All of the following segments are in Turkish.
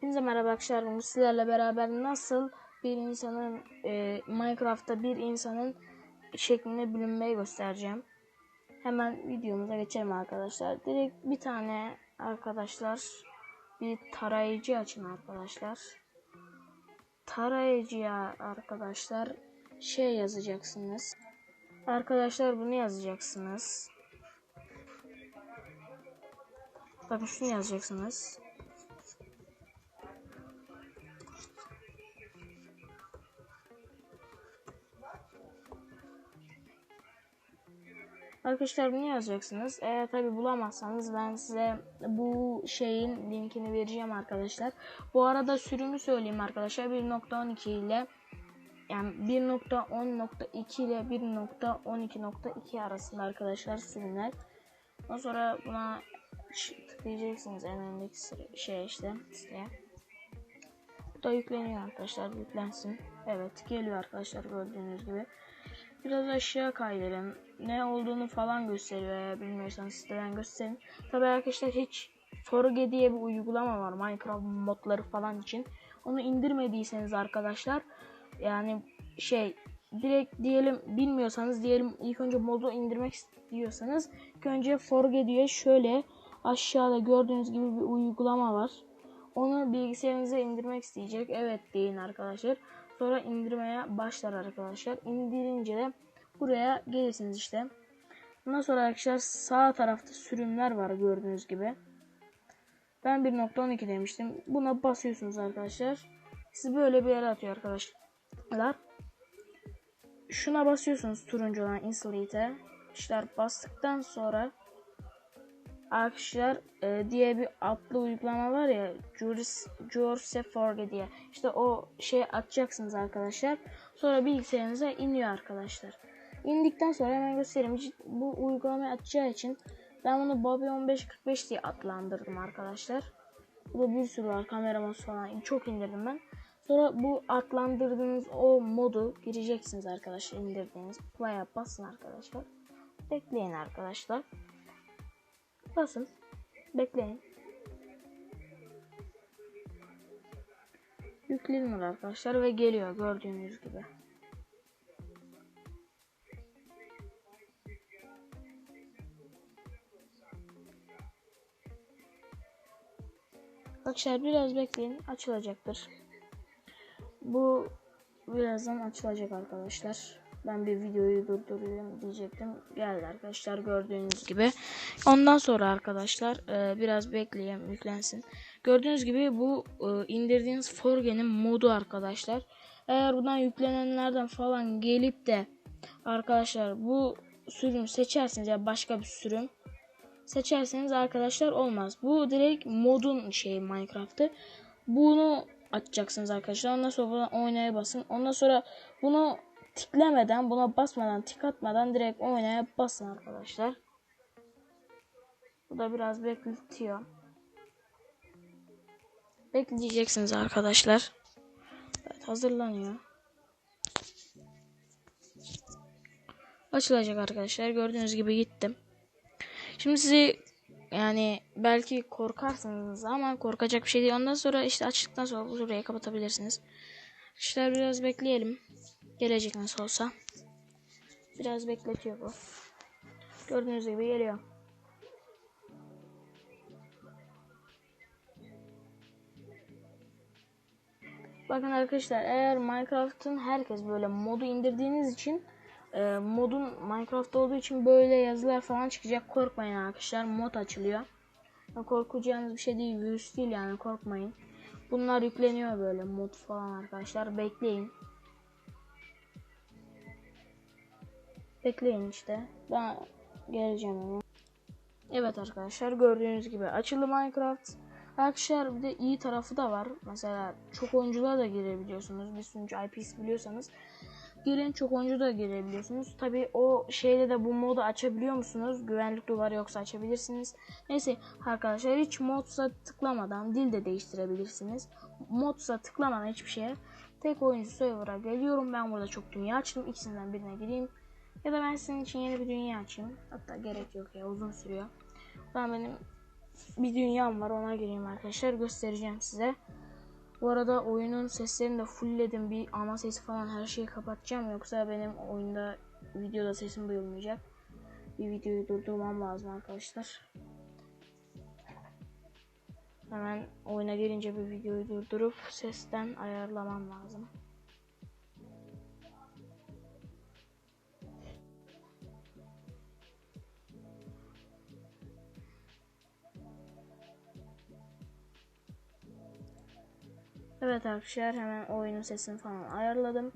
Hepinize merhaba arkadaşlar. Bugün sizlerle beraber nasıl bir insanın e, Minecraft'ta bir insanın şeklinde bölünmeyi göstereceğim. Hemen videomuza geçelim arkadaşlar. Direkt bir tane arkadaşlar bir tarayıcı açın arkadaşlar. Tarayıcıya arkadaşlar şey yazacaksınız. Arkadaşlar bunu yazacaksınız. Bakın şunu yazacaksınız. Arkadaşlar bunu yazacaksınız. Eğer tabi bulamazsanız ben size bu şeyin linkini vereceğim arkadaşlar. Bu arada sürümü söyleyeyim arkadaşlar. 1.12 ile yani 1.10.2 ile 1.12.2 arasında arkadaşlar sürümler. Ondan sonra buna tıklayacaksınız en öndeki şey işte siteye. Bu da yükleniyor arkadaşlar. Yüklensin. Evet geliyor arkadaşlar gördüğünüz gibi. Biraz aşağı kaydırın. Ne olduğunu falan gösteriyor eğer bilmiyorsanız siteden gösterin. Tabi arkadaşlar hiç Forge diye bir uygulama var Minecraft modları falan için. Onu indirmediyseniz arkadaşlar yani şey direkt diyelim bilmiyorsanız diyelim ilk önce modu indirmek istiyorsanız ilk önce Forge diye şöyle aşağıda gördüğünüz gibi bir uygulama var. Onu bilgisayarınıza indirmek isteyecek. Evet deyin arkadaşlar. Sonra indirmeye başlar arkadaşlar. İndirince de buraya gelirsiniz işte. Ondan sonra arkadaşlar sağ tarafta sürümler var gördüğünüz gibi. Ben 1.12 demiştim. Buna basıyorsunuz arkadaşlar. Sizi böyle bir yere atıyor arkadaşlar. Şuna basıyorsunuz turuncu olan installate'e. İşte bastıktan sonra arkadaşlar e, diye bir adlı uygulama var ya Jurse Forge diye. İşte o şey açacaksınız arkadaşlar. Sonra bilgisayarınıza iniyor arkadaşlar. İndikten sonra hemen göstereyim. Bu uygulamayı açacağı için ben bunu Bobby 1545 diye adlandırdım arkadaşlar. Bu da bir sürü var. Kameraman falan çok indirdim ben. Sonra bu adlandırdığınız o modu gireceksiniz arkadaşlar indirdiğiniz. Play'a basın arkadaşlar. Bekleyin arkadaşlar. Basın. Bekleyin. Yükleniyor arkadaşlar ve geliyor gördüğünüz gibi. Arkadaşlar biraz bekleyin açılacaktır. Bu birazdan açılacak arkadaşlar. Ben bir videoyu durduruyorum diyecektim. Geldi arkadaşlar gördüğünüz gibi. Ondan sonra arkadaşlar e, biraz bekleyelim yüklensin. Gördüğünüz gibi bu e, indirdiğiniz Forge'nin modu arkadaşlar. Eğer buradan yüklenenlerden falan gelip de arkadaşlar bu sürüm seçerseniz ya başka bir sürüm seçerseniz arkadaşlar olmaz. Bu direkt modun şeyi Minecraft'ı. Bunu açacaksınız arkadaşlar. Ondan sonra buradan oynaya basın. Ondan sonra bunu tiklemeden buna basmadan tik atmadan direkt oynaya basın arkadaşlar. Bu da biraz bekletiyor. Bekleyeceksiniz arkadaşlar. Evet hazırlanıyor. Açılacak arkadaşlar. Gördüğünüz gibi gittim. Şimdi sizi yani belki korkarsınız ama korkacak bir şey değil. Ondan sonra işte açtıktan sonra burayı kapatabilirsiniz. İşte biraz bekleyelim. Gelecek nasıl olsa. Biraz bekletiyor bu. Gördüğünüz gibi geliyor. Bakın arkadaşlar eğer Minecraft'ın herkes böyle modu indirdiğiniz için e, modun Minecraft olduğu için böyle yazılar falan çıkacak. Korkmayın arkadaşlar. Mod açılıyor. Korkacağınız bir şey değil. Virüs değil yani korkmayın. Bunlar yükleniyor böyle mod falan arkadaşlar. Bekleyin. Bekleyin işte. Ben geleceğim. Evet arkadaşlar gördüğünüz gibi açıldı Minecraft. Arkadaşlar bir de iyi tarafı da var. Mesela çok oyuncular da girebiliyorsunuz. Bir sunucu IP'si biliyorsanız. Girin çok oyuncu da girebiliyorsunuz. Tabi o şeyde de bu modu açabiliyor musunuz? Güvenlik duvarı yoksa açabilirsiniz. Neyse arkadaşlar hiç modsa tıklamadan dil de değiştirebilirsiniz. Modsa tıklamadan hiçbir şeye tek oyuncu server'a geliyorum. Ben burada çok dünya açtım. İkisinden birine gireyim. Ya da ben senin için yeni bir dünya açayım. Hatta gerek yok ya uzun sürüyor. Ben benim bir dünyam var ona gireyim arkadaşlar göstereceğim size. Bu arada oyunun seslerini de fullledim. Bir ana sesi falan her şeyi kapatacağım. Yoksa benim oyunda videoda sesim duyulmayacak. Bir videoyu durdurmam lazım arkadaşlar. Hemen oyuna girince bir videoyu durdurup sesten ayarlamam lazım. Evet arkadaşlar hemen oyunun sesini falan ayarladım.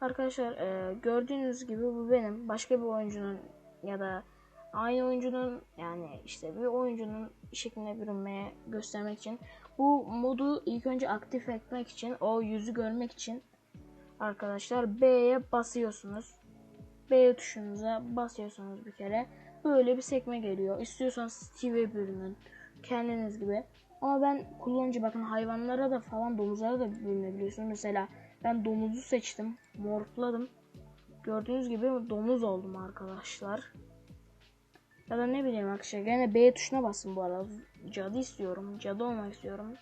Arkadaşlar e, gördüğünüz gibi bu benim başka bir oyuncunun ya da aynı oyuncunun yani işte bir oyuncunun şekline bürünmeye göstermek için bu modu ilk önce aktif etmek için o yüzü görmek için arkadaşlar B'ye basıyorsunuz. B tuşunuza basıyorsunuz bir kere. Böyle bir sekme geliyor. İstiyorsanız Steve'e bürünün. Kendiniz gibi. Ama ben kullanıcı bakın hayvanlara da falan domuzlara da bürünebiliyorsunuz. Mesela ben domuzu seçtim. Mortladım. Gördüğünüz gibi domuz oldum arkadaşlar. Ya da ne bileyim arkadaşlar. Gene B tuşuna basın bu arada. Cadı istiyorum. Cadı olmak istiyorum.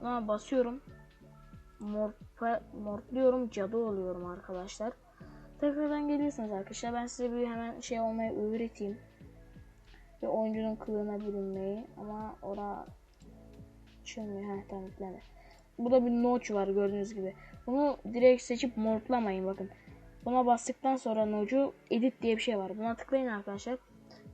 Ama basıyorum. Morpa, mortluyorum. Cadı oluyorum arkadaşlar. Tekrardan geliyorsunuz arkadaşlar. Ben size bir hemen şey olmayı öğreteyim. Ve oyuncunun kılığına bürünmeyi. Ama ora açılmıyor. Heh tamam yükledi. Burada bir notch var gördüğünüz gibi. Bunu direkt seçip mortlamayın bakın. Buna bastıktan sonra notch'u edit diye bir şey var. Buna tıklayın arkadaşlar.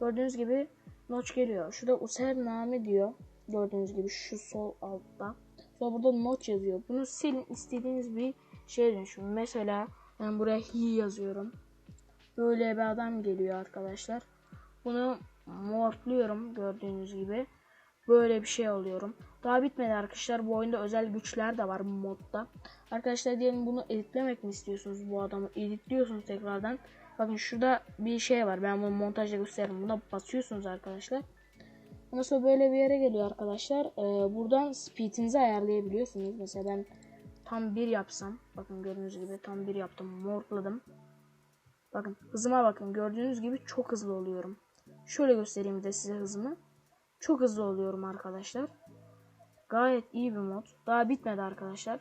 Gördüğünüz gibi notch geliyor. Şurada user name diyor. Gördüğünüz gibi şu sol altta. Sonra burada notch yazıyor. Bunu silin istediğiniz bir şeye dönüşün. Mesela ben buraya he yazıyorum. Böyle bir adam geliyor arkadaşlar. Bunu mortluyorum gördüğünüz gibi. Böyle bir şey oluyorum. Daha bitmedi arkadaşlar. Bu oyunda özel güçler de var bu modda. Arkadaşlar diyelim bunu editlemek mi istiyorsunuz bu adamı? Editliyorsunuz tekrardan. Bakın şurada bir şey var. Ben bunu montajda gösteririm. Buna basıyorsunuz arkadaşlar. Ondan sonra böyle bir yere geliyor arkadaşlar. Ee, buradan speedinizi ayarlayabiliyorsunuz. Mesela ben tam bir yapsam. Bakın gördüğünüz gibi tam bir yaptım. Mortladım. Bakın hızıma bakın. Gördüğünüz gibi çok hızlı oluyorum. Şöyle göstereyim de size hızımı. Çok hızlı oluyorum arkadaşlar. Gayet iyi bir mod. Daha bitmedi arkadaşlar.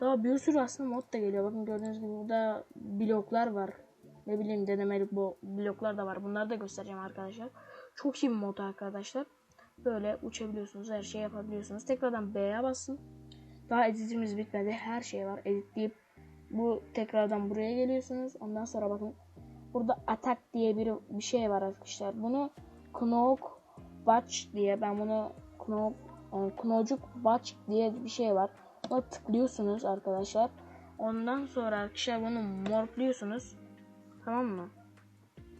Daha bir sürü aslında mod da geliyor. Bakın gördüğünüz gibi burada bloklar var. Ne bileyim denemeli bu bloklar da var. Bunları da göstereceğim arkadaşlar. Çok iyi bir mod arkadaşlar. Böyle uçabiliyorsunuz. Her şey yapabiliyorsunuz. Tekrardan B'ye basın. Daha editimiz bitmedi. Her şey var. Editleyip bu tekrardan buraya geliyorsunuz. Ondan sonra bakın burada attack diye bir, bir şey var arkadaşlar. Bunu Knock Batch diye ben bunu Knock Knocuk Batch diye bir şey var. Buna tıklıyorsunuz arkadaşlar. Ondan sonra arkadaşlar bunu morpluyorsunuz. Tamam mı?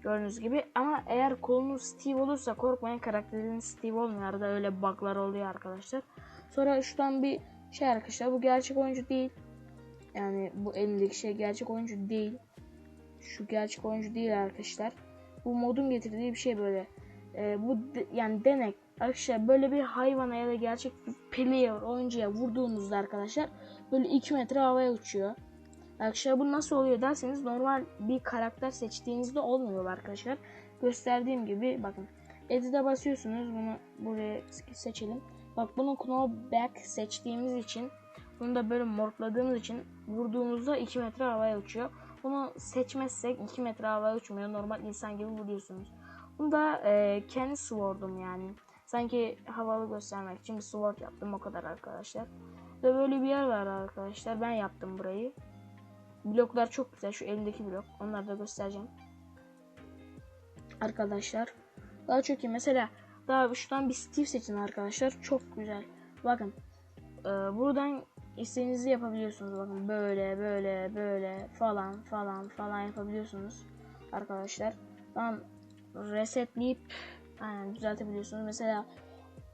Gördüğünüz gibi ama eğer kolunuz Steve olursa korkmayın karakteriniz Steve olmuyor. Arada öyle bug'lar oluyor arkadaşlar. Sonra şuradan bir şey arkadaşlar bu gerçek oyuncu değil. Yani bu elimdeki şey gerçek oyuncu değil. Şu gerçek oyuncu değil arkadaşlar. Bu modun getirdiği bir şey böyle. Ee, bu de, yani denek. Arkadaşlar böyle bir hayvana ya da gerçek bir player oyuncuya vurduğunuzda arkadaşlar böyle 2 metre havaya uçuyor. Arkadaşlar bu nasıl oluyor derseniz normal bir karakter seçtiğinizde olmuyor arkadaşlar. Gösterdiğim gibi bakın. Edit'e basıyorsunuz. Bunu buraya seçelim. Bak bunu Knowback seçtiğimiz için bunu da böyle mortladığımız için vurduğumuzda 2 metre havaya uçuyor. Bunu seçmezsek 2 metre havaya uçmuyor. Normal insan gibi vuruyorsunuz. Bunu da e, kendi sword'um yani. Sanki havalı göstermek için bir sword yaptım o kadar arkadaşlar. Ve böyle bir yer var arkadaşlar. Ben yaptım burayı. Bloklar çok güzel. Şu elimdeki blok. Onları da göstereceğim. Arkadaşlar. Daha çok iyi. Mesela daha şuradan bir Steve seçin arkadaşlar. Çok güzel. Bakın. E, buradan istediğinizi yapabiliyorsunuz. Bakın böyle böyle böyle falan falan falan yapabiliyorsunuz. Arkadaşlar. Tamam. Resetleyip yani düzeltebiliyorsunuz. Mesela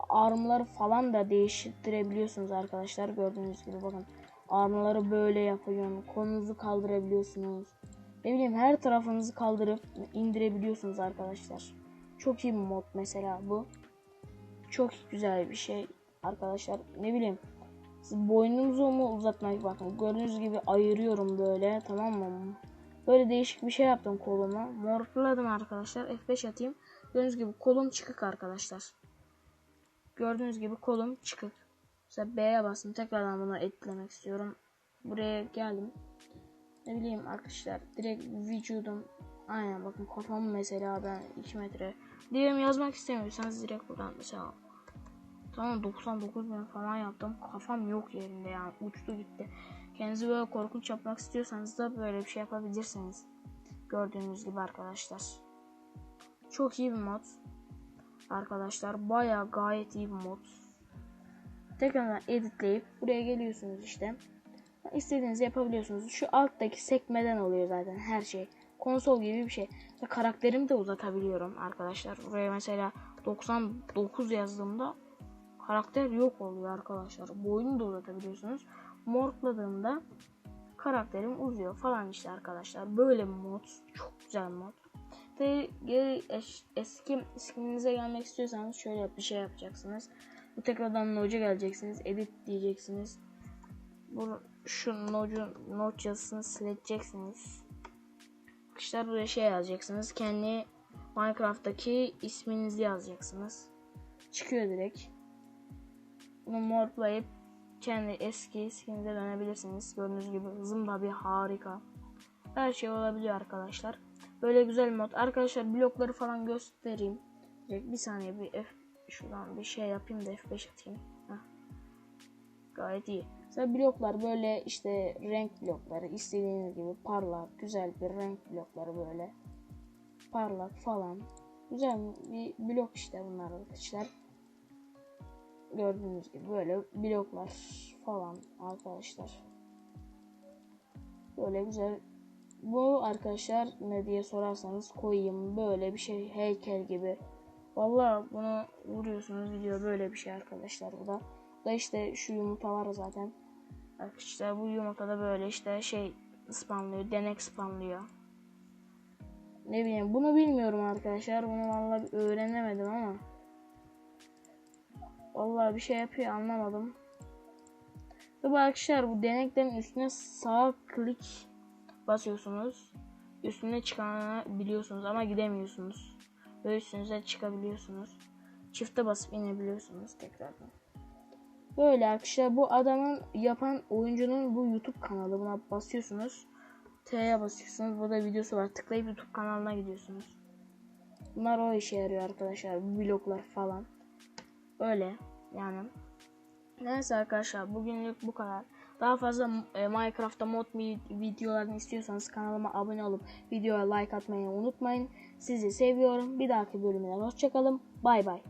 armları falan da değiştirebiliyorsunuz arkadaşlar. Gördüğünüz gibi bakın. Armları böyle yapıyorsun. Kolunuzu kaldırabiliyorsunuz. Ne bileyim her tarafınızı kaldırıp indirebiliyorsunuz arkadaşlar. Çok iyi bir mod mesela bu. Çok güzel bir şey arkadaşlar. Ne bileyim siz boynunuzu mu uzatmak bakın. Gördüğünüz gibi ayırıyorum böyle tamam mı? Böyle değişik bir şey yaptım koluma. Morpladım arkadaşlar. F5 atayım. Gördüğünüz gibi kolum çıkık arkadaşlar. Gördüğünüz gibi kolum çıkık. Mesela B'ye bastım. Tekrardan bunu editlemek istiyorum. Buraya geldim. Ne bileyim arkadaşlar. Direkt vücudum. Aynen bakın kafam mesela ben 2 metre. Diyelim yazmak istemiyorsanız direkt buradan mesela. Tamam 99 bin falan yaptım. Kafam yok yerinde yani. Uçtu gitti. Kendinizi böyle korkunç yapmak istiyorsanız da böyle bir şey yapabilirsiniz. Gördüğünüz gibi arkadaşlar. Çok iyi bir mod. Arkadaşlar baya gayet iyi bir mod. Tekrardan editleyip buraya geliyorsunuz işte. İstediğinizi yapabiliyorsunuz. Şu alttaki sekmeden oluyor zaten her şey. Konsol gibi bir şey. Ve karakterimi de uzatabiliyorum arkadaşlar. Buraya mesela 99 yazdığımda karakter yok oluyor arkadaşlar. Boyunu da uzatabiliyorsunuz. Mortladığımda karakterim uzuyor falan işte arkadaşlar. Böyle mod. Çok güzel mod. Ve geri es- eski isminize gelmek istiyorsanız şöyle bir şey yapacaksınız. Bu tekrardan Node'a geleceksiniz. Edit diyeceksiniz. Bu şu Node, Node yazısını sileceksiniz. İşte buraya şey yazacaksınız. Kendi Minecraft'taki isminizi yazacaksınız. Çıkıyor direkt. Bunu morplayıp kendi eski skininize dönebilirsiniz. Gördüğünüz gibi zımba bir harika. Her şey olabiliyor arkadaşlar. Böyle güzel mod. Arkadaşlar blokları falan göstereyim. Direkt bir saniye bir F şuradan bir şey yapayım da F5 atayım. Heh. Gayet iyi. Mesela bloklar böyle işte renk blokları istediğiniz gibi parlak güzel bir renk blokları böyle parlak falan. Güzel bir blok işte bunlar arkadaşlar. Gördüğünüz gibi böyle bloklar falan arkadaşlar. Böyle güzel. Bu arkadaşlar ne diye sorarsanız koyayım böyle bir şey heykel gibi. Vallahi bunu vuruyorsunuz video böyle bir şey arkadaşlar bu da. Bu da işte şu yumurta var zaten. Arkadaşlar bu yumurtada böyle işte şey spamlıyor, denek spamlıyor. Ne bileyim bunu bilmiyorum arkadaşlar. Bunu vallahi öğrenemedim ama. Vallahi bir şey yapıyor anlamadım. Ve bu arkadaşlar bu deneklerin üstüne sağ klik basıyorsunuz. Üstüne çıkabiliyorsunuz ama gidemiyorsunuz. Böyle üstünüze çıkabiliyorsunuz. Çifte basıp inebiliyorsunuz tekrardan. Böyle arkadaşlar bu adamın yapan oyuncunun bu YouTube kanalı buna basıyorsunuz. T'ye basıyorsunuz. Burada videosu var. Tıklayıp YouTube kanalına gidiyorsunuz. Bunlar o işe yarıyor arkadaşlar. Bu vloglar falan. Öyle yani. Neyse arkadaşlar bugünlük bu kadar. Daha fazla e, Minecraft'ta mod videolarını istiyorsanız kanalıma abone olup videoya like atmayı unutmayın. Sizi seviyorum. Bir dahaki bölümde hoşçakalın. Bay bay.